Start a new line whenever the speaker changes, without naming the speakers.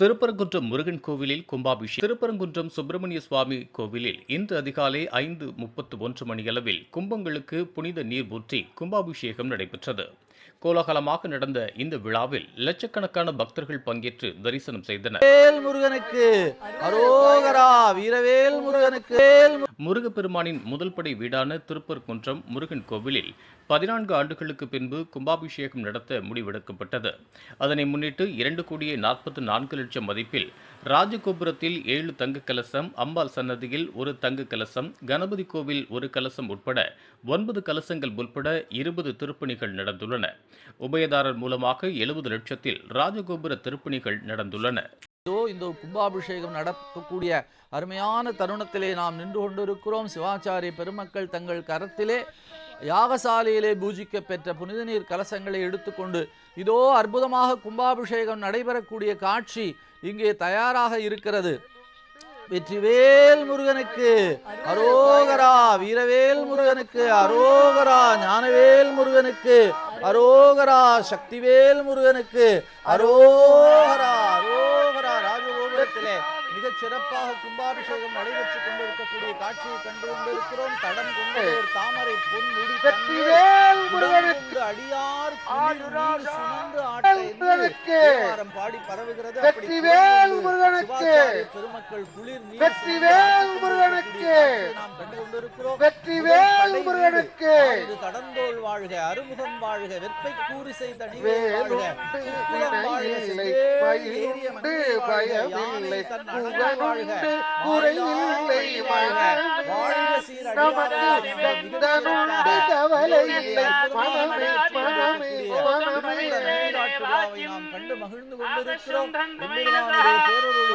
திருப்பரங்குன்றம் முருகன் கோவிலில் கும்பாபிஷேகம் திருப்பரங்குன்றம் சுப்பிரமணிய சுவாமி கோவிலில் இன்று அதிகாலை ஐந்து முப்பத்து ஒன்று மணியளவில் கும்பங்களுக்கு புனித நீர் ஊற்றி கும்பாபிஷேகம் நடைபெற்றது. கோலாகலமாக நடந்த இந்த விழாவில் லட்சக்கணக்கான பக்தர்கள் பங்கேற்று தரிசனம் செய்தனர்.
முருகனுக்கு. அரோகரா வீரவேல் முருகனுக்கு.
முருகப்பெருமானின் முதல் படை வீடான திருப்பரங்குன்றம் முருகன் கோவிலில் பதினான்கு ஆண்டுகளுக்கு பின்பு கும்பாபிஷேகம் நடத்த முடிவெடுக்கப்பட்டது. அதனை முன்னிட்டு இரண்டு கோடியே நாற்பத்து நான்கு லட்சம் மதிப்பில் ராஜகோபுரத்தில் ஏழு தங்க கலசம் அம்பாள் சன்னதியில் ஒரு தங்க கலசம் கணபதி கோவில் ஒரு கலசம் உட்பட ஒன்பது கலசங்கள் உட்பட இருபது திருப்பணிகள் நடந்துள்ளன. உபயதாரர் மூலமாக எழுபது லட்சத்தில் ராஜகோபுர திருப்பணிகள் நடந்துள்ளன.
இதோ இந்த கும்பாபிஷேகம் நடக்கக்கூடிய அருமையான தருணத்திலே நாம் நின்று கொண்டிருக்கிறோம். சிவாச்சாரிய பெருமக்கள் தங்கள் கரத்திலே யாகசாலையிலே பூஜிக்க பெற்ற புனித நீர் கலசங்களை எடுத்துக்கொண்டு இதோ அற்புதமாக கும்பாபிஷேகம் நடைபெறக்கூடிய காட்சி இங்கே தயாராக இருக்கிறது. வெற்றிவேல் முருகனுக்கு அரோகரா வீரவேல் முருகனுக்கு அரோகரா ஞானவேல் முருகனுக்கு அரோகரா சக்திவேல் முருகனுக்கு. அரோகரா அரோகரா ராஜகோபுரத்திலே மிகச் சிறப்பாக கும்பாபிஷேகம் நடைபெற்றுக் கொண்டிருக்கக்கூடிய காட்சியை கண்டு கொண்டிருக்கிறோம் தடம் கொண்ட ஒரு தாமரை பொன் முடி அடியார் சுமந்து ஆட்ட என்று
முருகனுக்கு
தேவாரம் பாடி பரவுகிறது. பெருமக்கள் குளிர் நீர்
முருகனுக்கு
கொண்டிருக்கிறோம்
வெற்றிவேல் முருகனுக்கு
தடந்தோள் வாழ்க அறுமுகம் வாழ்க
மயிலுண்டு
மங்கை வாழ்க,
பயமில்லை புகழுண்டு குறையில்லை நமக்கு கவலை இல்லை மனமே மனமே மனமே
நாம் கண்டு மகிழ்ந்து கொண்டிருக்கிறோம் பேரொருள்